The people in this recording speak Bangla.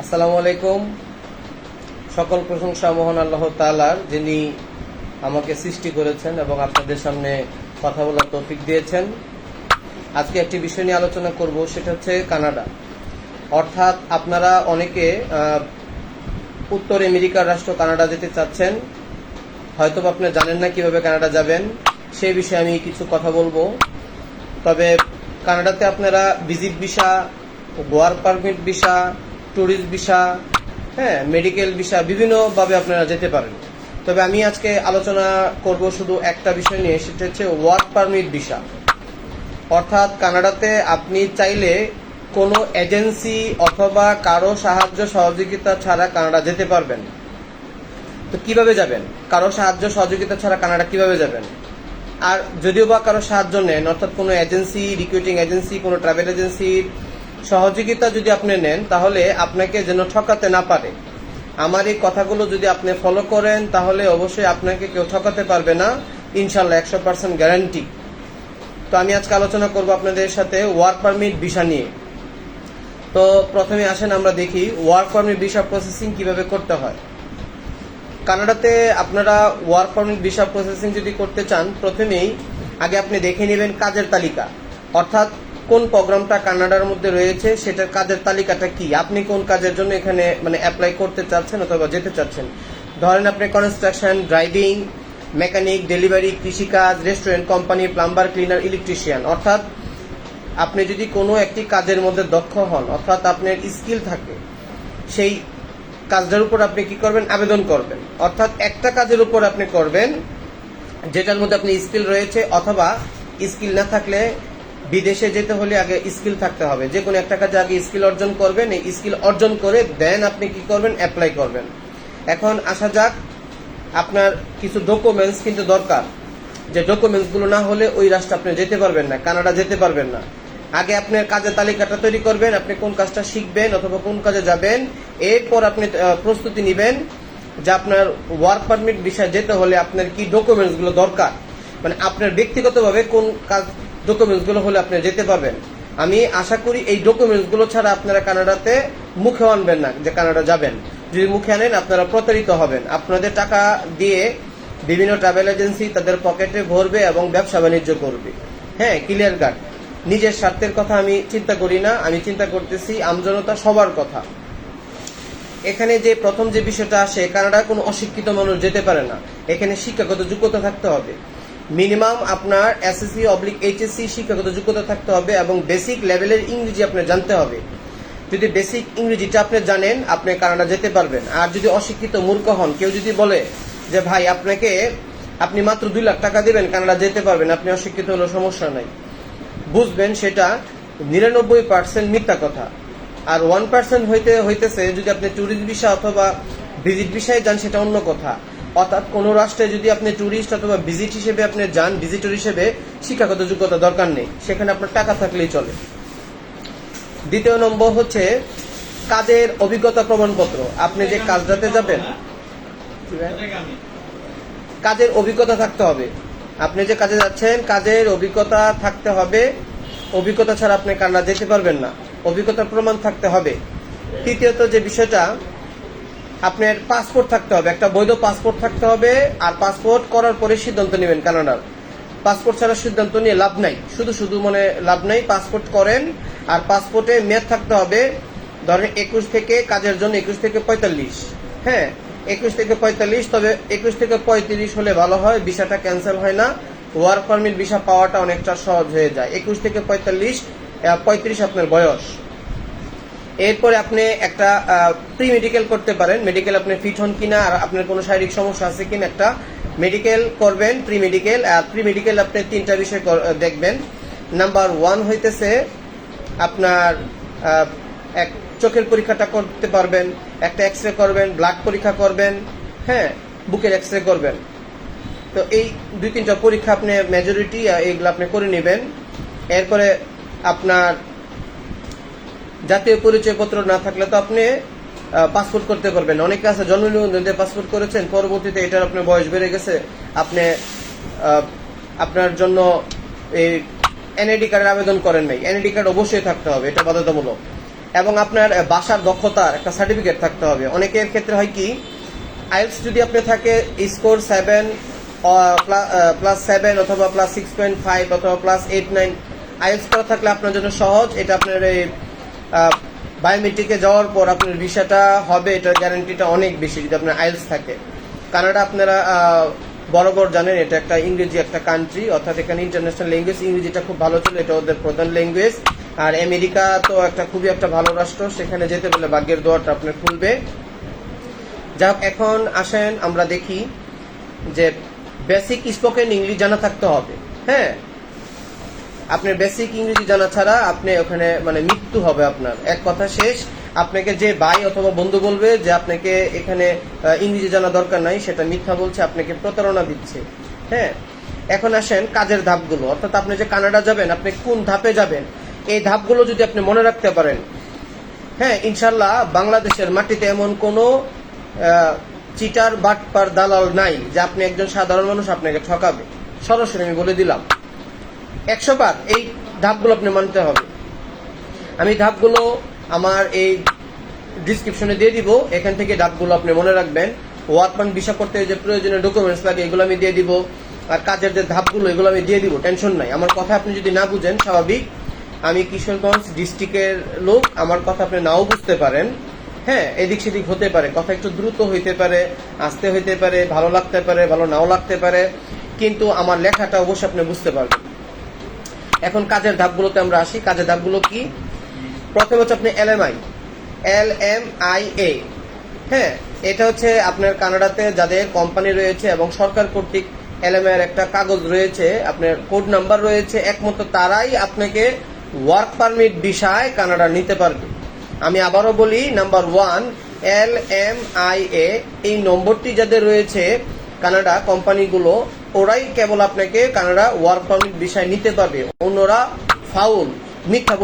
আসসালামু আলাইকুম। সকল প্রশংসা মোহন আল্লাহ তালার যিনি আমাকে সৃষ্টি করেছেন এবং আপনাদের সামনে কথা বলার তৌফিক দিয়েছেন। আজকে একটি বিষয় নিয়ে আলোচনা করব, সেটা হচ্ছে কানাডা। অর্থাৎ আপনারা অনেকে উত্তর আমেরিকার রাষ্ট্র কানাডা যেতে চাচ্ছেন। হয়তো আপনি জানেন না কীভাবে কানাডা যাবেন সেই বিষয়ে আমি কিছু কথা বলব। তবে কানাডাতে আপনারা ভিজিট ভিসা, গোয়ার পারমিট ভিসা ট্যুরিস্ট ভিসা হ্যাঁ মেডিকেল ভিসা বিভিন্নভাবে আপনারা যেতে পারেন। তবে আমি আজকে আলোচনা করব শুধু একটা বিষয় নিয়ে, সেটা হচ্ছে ওয়ার্ক পারমিট ভিসা অর্থাৎ কানাডাতে আপনি চাইলে কোনো এজেন্সি অথবা কারও সাহায্য সহযোগিতা ছাড়া কানাডা যেতে পারবেন। তো কীভাবে যাবেন? কারও সাহায্য সহযোগিতা ছাড়া কানাডা কীভাবে যাবেন? আর যদিও বা কারও সাহায্য নেন, অর্থাৎ কোনো এজেন্সি রিক্রুটিং এজেন্সি কোনো ট্রাভেল এজেন্সির সহযোগিতা যদি আপনি নেন, তাহলে আপনাকে যেন ঠকাতে না পারে। আমার এই কথাগুলো যদি আপনি ফলো করেন, তাহলে অবশ্যই আপনাকে কেউ ঠকাতে পারবে না। ইনশাল্লাহ একশো পার্সেন্ট গ্যারান্টি তো আমি আজকে আলোচনা করব আপনাদের সাথে ওয়ার্ক পারমিট ভিসা নিয়ে। তো প্রথমে আসেন আমরা দেখি ওয়ার্ক পারমিট ভিসা প্রসেসিং কীভাবে করতে হয়। কানাডাতে আপনারা ওয়ার্ক পারমিট ভিসা প্রসেসিং যদি করতে চান, প্রথমেই আগে আপনি দেখে নেবেন কাজের তালিকা। অর্থাৎ কোন প্রোগ্রামটা কানাডার মধ্যে রয়েছে, সেটার কাজের তালিকাটা কি? আপনি কোন কাজের জন্য এখানে মানে অ্যাপ্লাই করতে চাচ্ছেন অথবা যেতে চাচ্ছেন? ধরেন আপনি কনস্ট্রাকশন ড্রাইভিং মেকানিক ডেলিভারি কৃষিকাজ restaurant company plumber cleaner electrician অর্থাৎ, আপনি যদি কোনো একটি কাজের মধ্যে দক্ষ হন, অর্থাৎ আপনার স্কিল থাকে, সেই কাজটার উপর আপনি কি করবেন? আবেদন করবেন। অর্থাৎ একটা কাজের উপর আপনি করবেন, যেটার মধ্যে আপনি স্কিল রয়েছে, অথবা স্কিল না থাকলে বিদেশে যেতে হলে আগে স্কিল থাকতে হবে। যে কোনো একটা কাজে আগে স্কিল অর্জন করবেন, এই স্কিল অর্জন করে দেন আপনি কি করবেন? অ্যাপ্লাই করবেন। এখন আসা যাক, আপনার কিছু ডকুমেন্টস কিন্তু দরকার। যে ডকুমেন্টসগুলো না হলে ওই রাষ্ট্রে আপনি যেতে পারবেন না, কানাডা যেতে পারবেন না। আগে আপনার কাজের তালিকাটা তৈরি করবেন, আপনি কোন কাজটা শিখবেন অথবা কোন কাজে যাবেন, এরপর আপনি প্রস্তুতি নেবেন যে আপনার ওয়ার্ক পারমিট বিষয়ে যেতে হলে আপনার কি ডকুমেন্টসগুলো দরকার। মানে আপনার ব্যক্তিগতভাবে কোন কাজ ডকুমেন্টসগুলো হলে আপনি যেতে পারবেন। আমি আশা করি এই ডকুমেন্টসগুলো ছাড়া আপনারা কানাডাতে মুখে আনবেন না, যে কানাডা যাবেন। যদি মুখে আনেন, আপনারা প্রতারিত হবেন। আপনাদের টাকা দিয়ে বিভিন্ন ট্রাভেল এজেন্সি তাদের পকেটে ভরবে এবং ব্যবসা বাণিজ্য করবে। হ্যাঁ ক্লিয়ার কাট নিজের স্বার্থের কথা আমি চিন্তা করি না, আমি চিন্তা করতেছি আমজনতা সবার কথা। এখানে যে প্রথম যে বিষয়টা আসে কানাডায় কোনো অশিক্ষিত মানুষ যেতে পারে না। এখানে শিক্ষাগত যোগ্যতা থাকতে হবে। মিনিমাম আপনার এসএসসি অবলিক এইচএসসি শিক্ষাগত যোগ্যতা থাকতে হবে এবং বেসিক লেভেলের ইংরেজি আপনার জানতে হবে। যদি বেসিক ইংরেজিটা আপনি জানেন, আপনি কানাডা যেতে পারবেন। আর যদি অশিক্ষিত মূর্খ হন, কেউ যদি বলে যে, ভাই, আপনাকে, আপনি মাত্র দুই লাখ টাকা দেবেন, কানাডা যেতে পারবেন, আপনি অশিক্ষিত হলেও সমস্যা নাই। বুঝবেন, সেটা নিরানব্বই পার্সেন্ট মিথ্যা কথা। আর ওয়ান পার্সেন্ট হইতে, হইতেছে, যদি আপনি ট্যুরিস্ট ভিসা অথবা ভিজিট ভিসায় যান, সেটা অন্য কথা। অর্থাৎ কোন রাষ্ট্রে যদি আপনি ট্যুরিস্ট অথবা ভিজিট হিসেবে আপনি যান ভিজিটর হিসেবে শিক্ষাগত যোগ্যতা দরকার নেই। সেখানে আপনার টাকা থাকলেই চলে। দ্বিতীয় নম্বর হচ্ছে কাজের অভিজ্ঞতা প্রমাণপত্র? আপনি যে কাজটাতে যাবেন কাজের অভিজ্ঞতা থাকতে হবে? আপনি যে কাজে যাচ্ছেন, কাজের অভিজ্ঞতা থাকতে হবে। অভিজ্ঞতা ছাড়া আপনি কান্না যেতে পারবেন না। অভিজ্ঞতার প্রমাণ থাকতে হবে। তৃতীয়ত যে বিষয়টা আপনার পাসপোর্ট থাকতে হবে, একটা বৈধ পাসপোর্ট থাকতে হবে, আর পাসপোর্ট করার পরে সিদ্ধান্ত নেবেন কানাডার পাসপোর্ট ছাড়া সিদ্ধান্ত নিয়ে লাভ নাই। শুধু শুধু মানে লাভ নাই পাসপোর্ট করেন, আর পাসপোর্টে মেয়াদ থাকতে হবে, ধরেন একুশ থেকে কাজের জন্য একুশ থেকে পঁয়তাল্লিশ। হ্যাঁ একুশ থেকে পঁয়তাল্লিশ, তবে একুশ থেকে পঁয়ত্রিশ হলে ভালো হয়, ভিসাটা ক্যান্সেল হয় না। ওয়ার্ক পারমিট ভিসা পাওয়াটা অনেকটা সহজ হয়ে যায়। একুশ থেকে পঁয়তাল্লিশ পঁয়ত্রিশ আপনার বয়স। এরপরে আপনি একটা প্রি মেডিকেল করতে পারেন। মেডিকেল আপনি ফিট হন কিনা, আর আপনার কোনো শারীরিক সমস্যা আছে কিনা, একটা মেডিকেল করবেন প্রি মেডিকেল আর প্রি মেডিকেল আপনি তিনটা বিষয় দেখবেন। নাম্বার ওয়ান হইতেছে আপনার এক, চোখের পরীক্ষাটা করতে পারবেন, একটা এক্স রে করবেন ব্লাড পরীক্ষা করবেন হ্যাঁ বুকের এক্স রে করবেন। তো এই দুই তিনটা পরীক্ষা আপনি মেজরিটি এইগুলো আপনি করে নেবেন। এরপরে আপনার জাতীয় পরিচয়পত্র না থাকলে তো আপনি পাসপোর্ট করতে পারবেন অনেকে আছে, জন্ম নিবন্ধন দিয়ে পাসপোর্ট করেছেন, পরবর্তীতে এটার আপনার বয়স বেড়ে গেছে। আপনি আপনার জন্য এই এনআইডি কার্ডের আবেদন করেন নাই। এনআইডি কার্ড অবশ্যই থাকতে হবে, এটা বাধ্যতামূলক। এবং আপনার বাসার দক্ষতার একটা সার্টিফিকেট থাকতে হবে। অনেকের ক্ষেত্রে হয় কি আইএলস যদি আপনি থাকে স্কোর সেভেন প্লাস সেভেন অথবা প্লাস সিক্স পয়েন্ট ফাইভ অথবা প্লাস এইট নাইন আইএলস করা থাকলে আপনার জন্য সহজ। এটা আপনার এই বায়োমেট্রিকে যাওয়ার পর আপনার ভিসাটা হবে, এটার গ্যারান্টিটা অনেক বেশি যদি আপনার আইলস থাকে। কানাডা আপনারা বরাবর জানেন, এটা একটা ইংরেজি একটা কান্ট্রি অর্থাৎ এখানে ইন্টারন্যাশনাল ল্যাঙ্গুয়েজ ইংরেজিটা খুব ভালো ছিল এটা ওদের প্রধান ল্যাঙ্গুয়েজ আর আমেরিকা তো একটা খুবই একটা ভালো রাষ্ট্র, সেখানে যেতে বলে ভাগ্যের দোয়ারটা আপনার খুলবে। যাক, এখন আসেন, আমরা দেখি যে বেসিক স্পোকেন ইংলিশ জানা থাকতে হবে হ্যাঁ? আপনার বেসিক ইংরেজি জানা ছাড়া আপনি ওখানে মানে মৃত্যু হবে আপনার। এক কথা শেষ, আপনাকে যে ভাই অথবা বন্ধু বলবে যে আপনাকে এখানে ইংরেজি জানা দরকার নাই, সেটা মিথ্যা বলছে, আপনাকে প্রতারণা দিচ্ছে। হ্যাঁ? এখন আসেন কাজের ধাপগুলো। অর্থাৎ আপনি যে কানাডা যাবেন, আপনি কোন ধাপে যাবেন? এই ধাপগুলো যদি আপনি মনে রাখতে পারেন হ্যাঁ ইনশাল্লাহ বাংলাদেশের মাটিতে এমন কোনো চিটার, বাটপার, দালাল নাই যে আপনি একজন সাধারণ মানুষ আপনাকে ঠকাবে। সরাসরি আমি বলে দিলাম। একশো বার এই ধাপগুলো আপনি মানতে হবে। আমি ধাপগুলো আমার এই ডিসক্রিপশনে দিয়ে দিব। এখান থেকে ধাপগুলো আপনি মনে রাখবেন। ওয়ার্ক পয়েন্ট ভিসা করতে যে প্রয়োজনীয় ডকুমেন্টস লাগে, এগুলো আমি দিয়ে দিব। আর কাজের যে ধাপগুলো, এগুলো আমি দিয়ে দিব। টেনশন নাই। আমার কথা আপনি যদি না বুঝেন, স্বাভাবিক। আমি কিশোরগঞ্জ ডিস্ট্রিক্টের লোক। আমার কথা আপনি নাও বুঝতে পারেন। হ্যাঁ এদিক সেদিক হতে পারে। কথা একটু দ্রুত হইতে পারে, আস্তে হইতে পারে, ভালো লাগতে পারে, ভালো নাও লাগতে পারে। কিন্তু আমার লেখাটা অবশ্যই আপনি বুঝতে পারবেন। এখন কাজের ধাপগুলোতে আমরা আসি। কাজের ধাপগুলো কি? প্রথমে হচ্ছে আপনি L M I. L M I A. হ্যাঁ এটা হচ্ছে আপনার কানাডাতে যাদের কোম্পানি রয়েছে এবং সরকার কর্তৃক এলএমআই এর একটা কাগজ রয়েছে, আপনার কোড নাম্বার রয়েছে, একমাত্র তারাই আপনাকে ওয়ার্ক পারমিট বিষয় কানাডা নিতে পারবে। আমি আবারও বলি, number one, L M I A, এই নম্বরটি যাদের রয়েছে কানাডা কোম্পানিগুলো ওরাই কেবল আপনাকে কানাডা ওয়ার্ক পারমিট বিষয় নিতে পারবে। অন্যরা ফাউল মিথ্যা